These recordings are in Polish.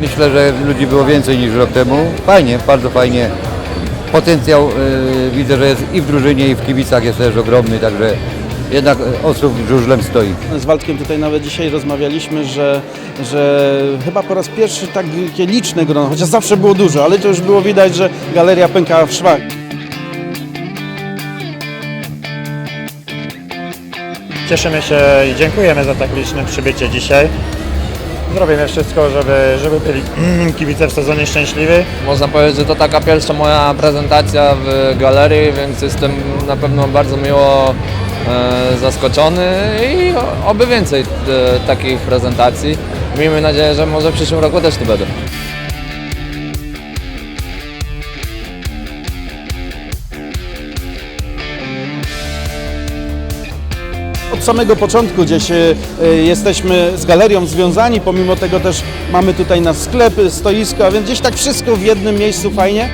Myślę, że ludzi było więcej niż rok temu. Fajnie, bardzo fajnie. Potencjał y, widzę, że jest i w drużynie, i w kibicach jest też ogromny, także jednak y, Ostrów żużlem stoi. Z Waldkiem tutaj nawet dzisiaj rozmawialiśmy, że, że chyba po raz pierwszy takie liczne grono, chociaż zawsze było dużo, ale to już było widać, że galeria pękała w szwach. Cieszymy się i dziękujemy za tak liczne przybycie dzisiaj. Zrobimy wszystko, żeby, żeby byli kibice w sezonie szczęśliwi. Można powiedzieć, że to taka pierwsza moja prezentacja w galerii, więc jestem na pewno bardzo miło e, zaskoczony i oby więcej e, takich prezentacji. Miejmy nadzieję, że może w przyszłym roku też tu będę. Od samego początku gdzieś e, jesteśmy z galerią związani, pomimo tego też mamy tutaj nasz sklep, stoisko, więc gdzieś tak wszystko w jednym miejscu fajnie.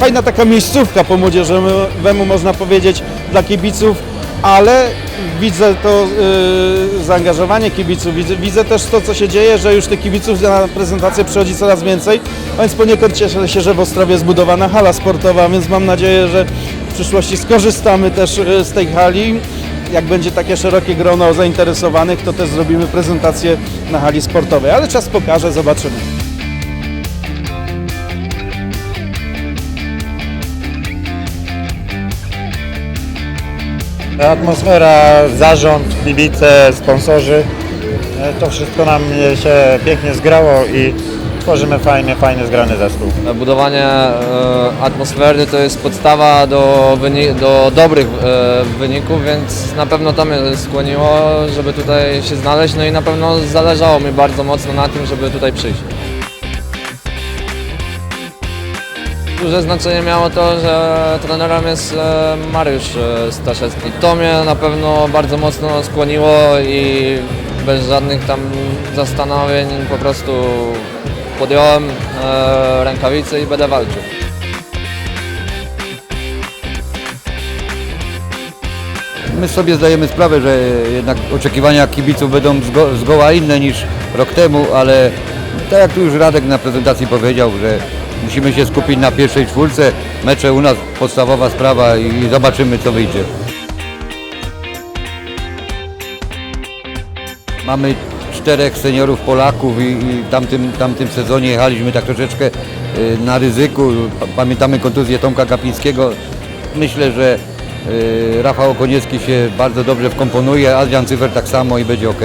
Fajna taka miejscówka po młodzieżowemu można powiedzieć dla kibiców, ale widzę to y, zaangażowanie kibiców, widzę, widzę też to, co się dzieje, że już tych kibiców na prezentację przychodzi coraz więcej, więc poniekąd cieszę się, że w Ostrowie jest budowana hala sportowa, więc mam nadzieję, że przyszłości skorzystamy też y, z tej hali. Jak będzie takie szerokie grono zainteresowanych, to też zrobimy prezentację na hali sportowej, ale czas pokaże, zobaczymy. Atmosfera, zarząd, kibice, sponsorzy, e, to wszystko nam się pięknie zgrało i tworzymy fajny, fajny, zgrany zespół. Budowanie e, atmosfery to jest podstawa do, do dobrych e, wyników, więc na pewno to mnie skłoniło, żeby tutaj się znaleźć, no i na pewno zależało mi bardzo mocno na tym, żeby tutaj przyjść. Duże znaczenie miało to, że trenerem jest e, Mariusz e, Staszewski. To mnie na pewno bardzo mocno skłoniło i bez żadnych tam zastanowień po prostu podjąłem e, rękawice i będę walczył. My sobie zdajemy sprawę, że jednak oczekiwania kibiców będą zgo, zgoła inne niż rok temu, ale tak jak tu już Radek na prezentacji powiedział, że musimy się skupić na pierwszej czwórce. Mecze u nas podstawowa sprawa i zobaczymy co wyjdzie. Mamy czterech seniorów Polaków i, i w tamtym, tamtym sezonie jechaliśmy tak troszeczkę y, na ryzyku. Pa- Pamiętamy kontuzję Tomka Kapińskiego. Myślę, że y, Rafał Okoniecki się bardzo dobrze wkomponuje, Adrian Cyfer tak samo i będzie ok.